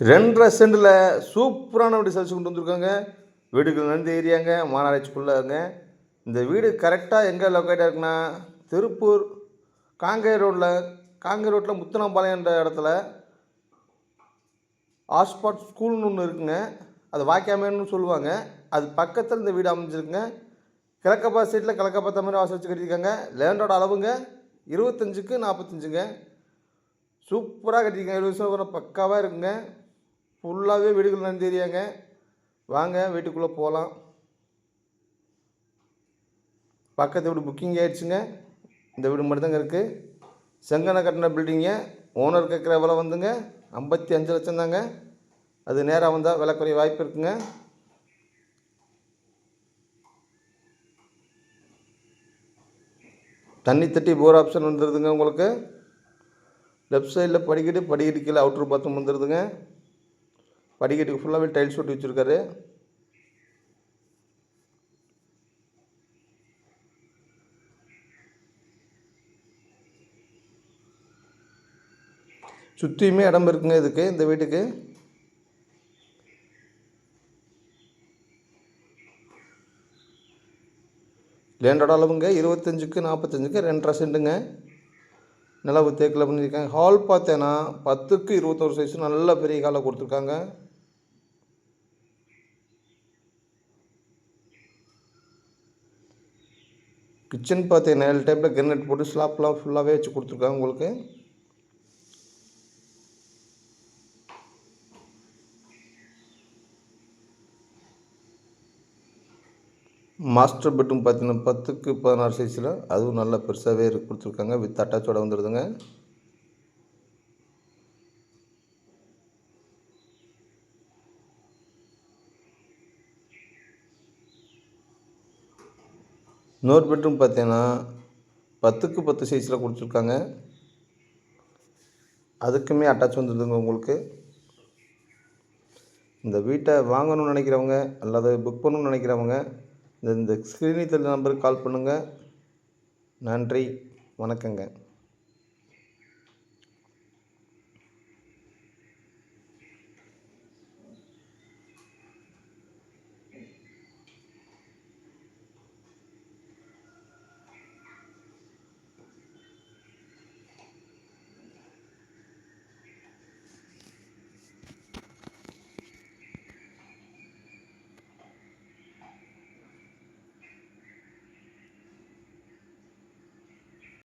ரெண்டரை சென்டில் சூப்பரான வீடு சர்ச்சு கொண்டு வந்திருக்காங்க. வீடுகள் நந்து ஏரியாங்க மாநகராட்சிக்குள்ளாங்க. இந்த வீடு கரெக்டாக எங்கே லொக்கேட்டாக இருக்குன்னா திருப்பூர் காங்கேய ரோட்டில் காங்கேய ரோட்டில் முத்துனாம்பாளையன்ற இடத்துல ஆஸ்பாட் ஸ்கூல்னு ஒன்று இருக்குங்க. அது வாக்கியாமேன்னு சொல்லுவாங்க. அது பக்கத்தில் இந்த வீடு அமைஞ்சிருக்குங்க. கிழக்கப்பா சைட்டில் கிழக்கப்பா மாதிரி வாசல் வச்சு கட்டியிருக்காங்க. லேண்டோட அளவுங்க இருபத்தஞ்சுக்கு நாற்பத்தஞ்சுங்க. சூப்பராக கட்டியிருக்காங்க. இருபது வருஷம் கூட பக்காவாக இருக்குங்க. ஃபுல்லாகவே வீடுகள் நான் தெரியாங்க. வாங்க வீட்டுக்குள்ளே போகலாம் பக்கத்து வீடு புக்கிங் ஆகிடுச்சுங்க இந்த வீடு மட்டும்தாங்க இருக்குது செங்கனை கட்டின பில்டிங்க ஓனர் கேட்குற விலை வந்துங்க. ஐம்பத்தி அஞ்சு லட்சம் தாங்க. அது நேராக வந்தால் விலை குறைய வாய்ப்பு இருக்குங்க. தண்ணி தட்டி போர் ஆப்ஷன் வந்துடுதுங்க உங்களுக்கு. லெஃப்ட் சைடில் படிக்கட்டு படிக்கட்டு கீழே அவுட்ரு பாத்ரூம் வந்துடுதுங்க படிக்கட்டுக்கு ஃபுல்லாகவே டைல்ஸ் ஒட்டி வச்சுருக்காரு. சுற்றியுமே இடம் இருக்குங்க இதுக்கு இந்த வீட்டுக்கு. லேண்டோட அளவுங்க இருபத்தஞ்சுக்கு நாற்பத்தஞ்சுக்கு ரெண்டரை சென்ட்டுங்க. நிலவு தேக்கில் பண்ணியிருக்காங்க. ஹால் பார்த்தேன்னா பத்துக்கு இருபத்தோரு சைஸ் நல்ல பெரிய ஹாலை கொடுத்துருக்காங்க. கிச்சன் பார்த்தீங்கன்னா ஏழு டைப்பில் கிரனட் போட்டு ஸ்லாப்லாம் ஃபுல்லாகவே வச்சு கொடுத்துருக்காங்க உங்களுக்கு. மாஸ்டர் பெட்ரூம் பார்த்தீங்கன்னா பத்துக்கு பதினாறு சைஸில் அதுவும் நல்லா பெருசாகவே கொடுத்துருக்காங்க. வித் அட்டாச்சோட வந்துடுதுங்க இன்னொரு பெட்ரூம் பார்த்தீங்கன்னா பத்துக்கு பத்து சைஸில் கொடுத்துருக்காங்க. அதுக்குமே அட்டாச் வந்துடுதுங்க உங்களுக்கு. இந்த வீட்டை வாங்கணும்னு நினைக்கிறவங்க அல்லது புக் பண்ணணும்னு நினைக்கிறவங்க இந்த இந்த ஸ்க்ரீனில் தெரியல நம்பருக்கு கால் பண்ணுங்கள் நன்றி. வணக்கங்க.